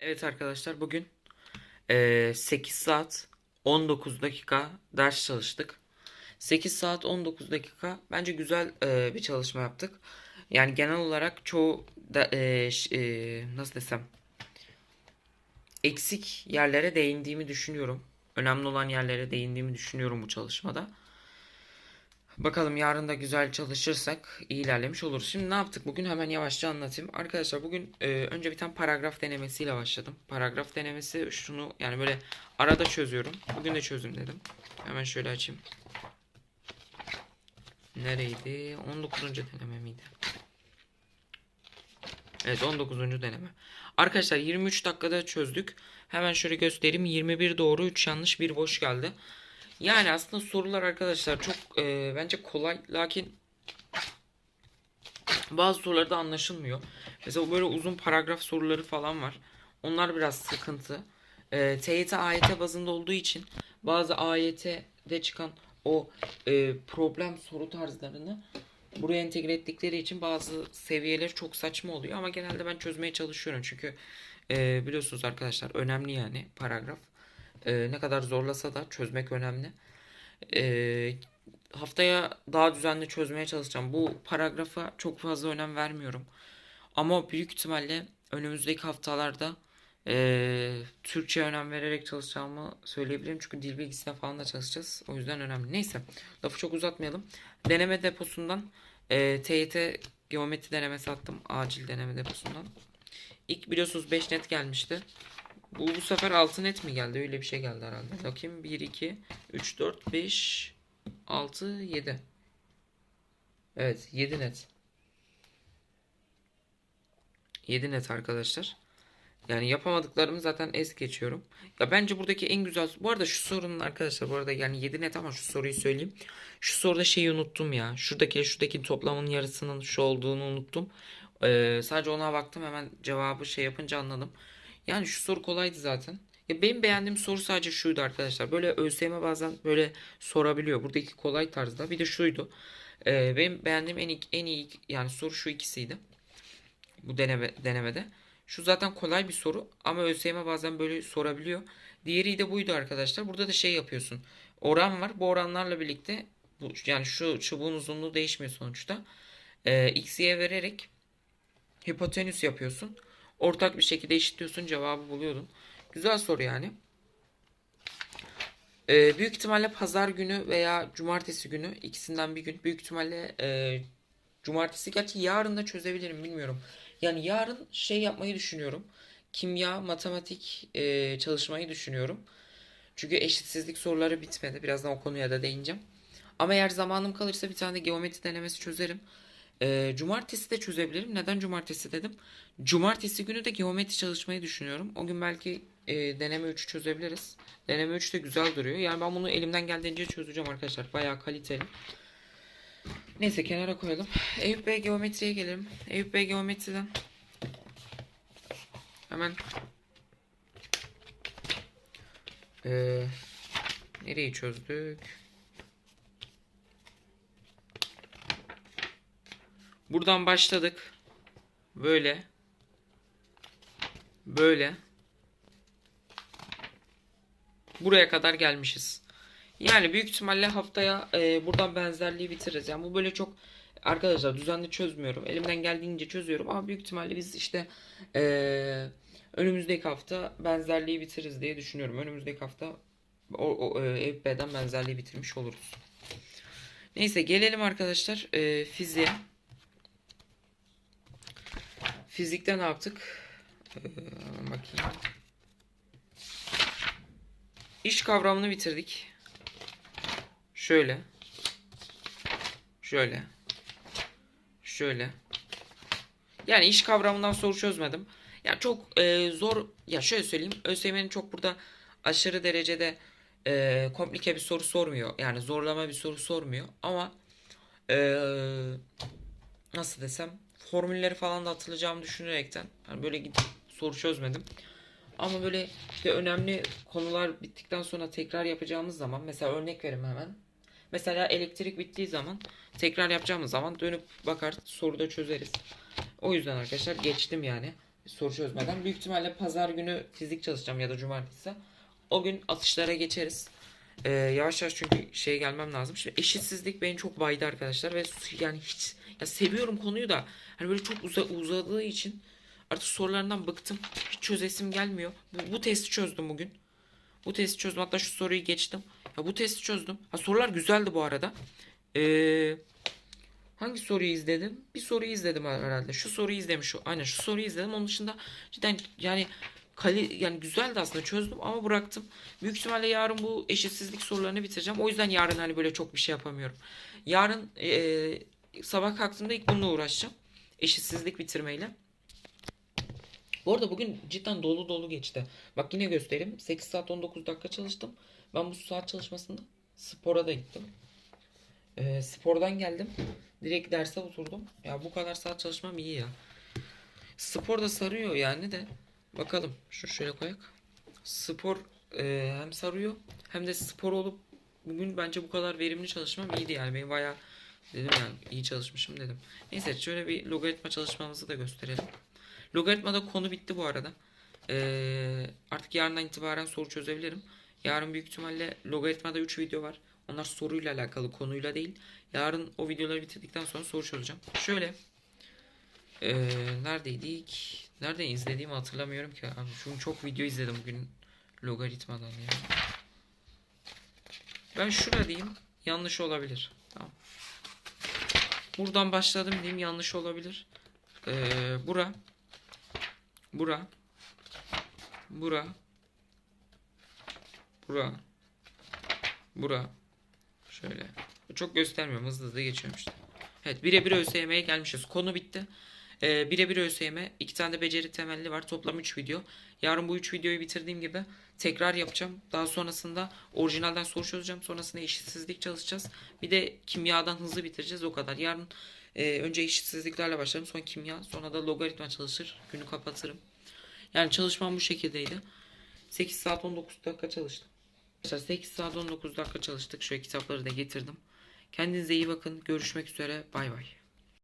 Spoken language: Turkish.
Evet arkadaşlar bugün eee, 8 saat 19 dakika ders çalıştık. 8 saat 19 dakika bence güzel eee, bir çalışma yaptık. Yani genel olarak çoğu eee, nasıl desem eksik yerlere değindiğimi düşünüyorum. Önemli olan yerlere değindiğimi düşünüyorum bu çalışmada. Bakalım yarın da güzel çalışırsak ilerlemiş oluruz. Şimdi ne yaptık bugün hemen yavaşça anlatayım. Arkadaşlar bugün e, önce bir tane paragraf denemesiyle başladım. Paragraf denemesi şunu yani böyle arada çözüyorum. Bugün de çözüm dedim. Hemen şöyle açayım. Nereydi? 19. deneme miydi? Evet 19. deneme. Arkadaşlar 23 dakikada çözdük. Hemen şöyle göstereyim. 21 doğru 3 yanlış 1 boş geldi. Yani aslında sorular arkadaşlar çok e, bence kolay lakin bazı soruları da anlaşılmıyor. Mesela böyle uzun paragraf soruları falan var. Onlar biraz sıkıntı. E, TYT AYT bazında olduğu için bazı AYT'de çıkan o e, problem soru tarzlarını buraya entegre ettikleri için bazı seviyeler çok saçma oluyor ama genelde ben çözmeye çalışıyorum çünkü e, biliyorsunuz arkadaşlar önemli yani paragraf. E, ne kadar zorlasa da çözmek önemli. E, haftaya daha düzenli çözmeye çalışacağım. Bu paragrafa çok fazla önem vermiyorum. Ama büyük ihtimalle önümüzdeki haftalarda e, Türkçe önem vererek çalışacağımı söyleyebilirim. Çünkü dil bilgisine falan da çalışacağız. O yüzden önemli. Neyse lafı çok uzatmayalım. Deneme deposundan e, TYT geometri denemesi attım. Acil deneme deposundan. İlk biliyorsunuz 5 net gelmişti. Bu, bu sefer 6 net mi geldi? Öyle bir şey geldi herhalde. Bakayım 1, 2, 3, 4, 5, 6, 7. Evet 7 net. 7 net arkadaşlar. Yani yapamadıklarımı zaten es geçiyorum. Ya bence buradaki en güzel... Bu arada şu sorunun arkadaşlar bu arada yani 7 net ama şu soruyu söyleyeyim. Şu soruda şeyi unuttum ya. Şuradaki şuradaki toplamın yarısının şu olduğunu unuttum. Ee, sadece ona baktım hemen cevabı şey yapınca anladım. Yani şu soru kolaydı zaten. Ya benim beğendiğim soru sadece şuydu arkadaşlar. Böyle ÖSYM bazen böyle sorabiliyor. Buradaki kolay tarzda. Bir de şuydu. Ee, benim beğendiğim en iyi, en iyi yani soru şu ikisiydi. Bu deneme, denemede. Şu zaten kolay bir soru ama ÖSYM bazen böyle sorabiliyor. Diğeri de buydu arkadaşlar. Burada da şey yapıyorsun. Oran var. Bu oranlarla birlikte bu, yani şu çubuğun uzunluğu değişmiyor sonuçta. Ee, x'ye vererek hipotenüs yapıyorsun. Ortak bir şekilde eşitliyorsun. Cevabı buluyordun. Güzel soru yani. Ee, büyük ihtimalle pazar günü veya cumartesi günü ikisinden bir gün. Büyük ihtimalle e, cumartesi gerçi yarın da çözebilirim bilmiyorum. Yani yarın şey yapmayı düşünüyorum. Kimya, matematik e, çalışmayı düşünüyorum. Çünkü eşitsizlik soruları bitmedi. Birazdan o konuya da değineceğim. Ama eğer zamanım kalırsa bir tane geometri denemesi çözerim. Ee, cumartesi de çözebilirim. Neden cumartesi dedim? Cumartesi günü de geometri çalışmayı düşünüyorum. O gün belki e, deneme 3'ü çözebiliriz. Deneme 3 de güzel duruyor. Yani ben bunu elimden geldiğince çözeceğim arkadaşlar. Bayağı kaliteli. Neyse kenara koyalım. Eyüp Bey geometriye gelelim. Eyüp Bey geometriden hemen Ee, nereyi çözdük? Buradan başladık. Böyle. Böyle. Buraya kadar gelmişiz. Yani büyük ihtimalle haftaya e, buradan benzerliği bitiririz. Yani bu böyle çok arkadaşlar düzenli çözmüyorum. Elimden geldiğince çözüyorum ama büyük ihtimalle biz işte e, önümüzdeki hafta benzerliği bitiririz diye düşünüyorum. Önümüzdeki hafta o, o e, Bey'den benzerliği bitirmiş oluruz. Neyse gelelim arkadaşlar e, fiziğe. Fizikte ne yaptık? Ee, bakayım. İş kavramını bitirdik. Şöyle. Şöyle. Şöyle. Yani iş kavramından soru çözmedim. Ya çok e, zor. Ya şöyle söyleyeyim. ÖSYM'nin çok burada aşırı derecede e, komplike bir soru sormuyor. Yani zorlama bir soru sormuyor. Ama e, nasıl desem formülleri falan da hatırlayacağımı düşünerekten hani böyle gidip soru çözmedim. Ama böyle işte önemli konular bittikten sonra tekrar yapacağımız zaman mesela örnek vereyim hemen. Mesela elektrik bittiği zaman tekrar yapacağımız zaman dönüp bakar soruda çözeriz. O yüzden arkadaşlar geçtim yani. soru çözmeden. Büyük ihtimalle pazar günü fizik çalışacağım ya da cumartesi. O gün atışlara geçeriz. Ee, yavaş yavaş çünkü şey gelmem lazım. Şimdi eşitsizlik beni çok baydı arkadaşlar ve yani hiç ya seviyorum konuyu da hani böyle çok uza, uzadığı için artık sorularından bıktım. Hiç çözesim gelmiyor. Bu, bu testi çözdüm bugün. Bu testi çözdüm. Hatta şu soruyu geçtim. Ya bu testi çözdüm. Ha, sorular güzeldi bu arada. Ee, hangi soruyu izledim? Bir soruyu izledim herhalde. Şu soruyu izlemiş. Şu, aynen şu soruyu izledim. Onun dışında cidden yani kali yani güzeldi aslında çözdüm ama bıraktım. Büyük ihtimalle yarın bu eşitsizlik sorularını bitireceğim. O yüzden yarın hani böyle çok bir şey yapamıyorum. Yarın ee, sabah kalktığımda ilk bununla uğraşacağım. Eşitsizlik bitirmeyle. Bu arada bugün cidden dolu dolu geçti. Bak yine göstereyim. 8 saat 19 dakika çalıştım. Ben bu saat çalışmasında spora da gittim. Ee, spordan geldim. Direkt derse oturdum. Ya bu kadar saat çalışmam iyi ya. Spor da sarıyor yani de. Bakalım. Şunu şöyle koyak. Spor e, hem sarıyor hem de spor olup bugün bence bu kadar verimli çalışmam iyiydi yani. Benim bayağı dedim yani iyi çalışmışım dedim. Neyse şöyle bir logaritma çalışmamızı da gösterelim. Logaritmada konu bitti bu arada. Ee, artık yarından itibaren soru çözebilirim. Yarın büyük ihtimalle logaritmada 3 video var. Onlar soruyla alakalı konuyla değil. Yarın o videoları bitirdikten sonra soru çözeceğim. Şöyle. Ee, neredeydik? Nerede izlediğimi hatırlamıyorum ki. Abi çünkü çok video izledim bugün logaritmadan ya. Ben şura diyeyim. Yanlış olabilir. Tamam. Buradan başladım diyeyim yanlış olabilir. Ee, bura. Bura. Bura. Bura. Bura. Şöyle. Çok göstermiyorum. Hızlı hızlı geçiyorum işte. Evet birebir ÖSYM'ye gelmişiz. Konu bitti. Ee, birebir ÖSYM. iki tane de beceri temelli var. Toplam 3 video. Yarın bu 3 videoyu bitirdiğim gibi tekrar yapacağım. Daha sonrasında orijinalden soru çözeceğim. Sonrasında eşitsizlik çalışacağız. Bir de kimyadan hızlı bitireceğiz. O kadar. Yarın e, önce eşitsizliklerle başlarım. Sonra kimya. Sonra da logaritma çalışır. Günü kapatırım. Yani çalışmam bu şekildeydi. 8 saat 19 dakika çalıştım. Arkadaşlar 8 saat 19 dakika çalıştık. Şöyle kitapları da getirdim. Kendinize iyi bakın. Görüşmek üzere. Bay bay.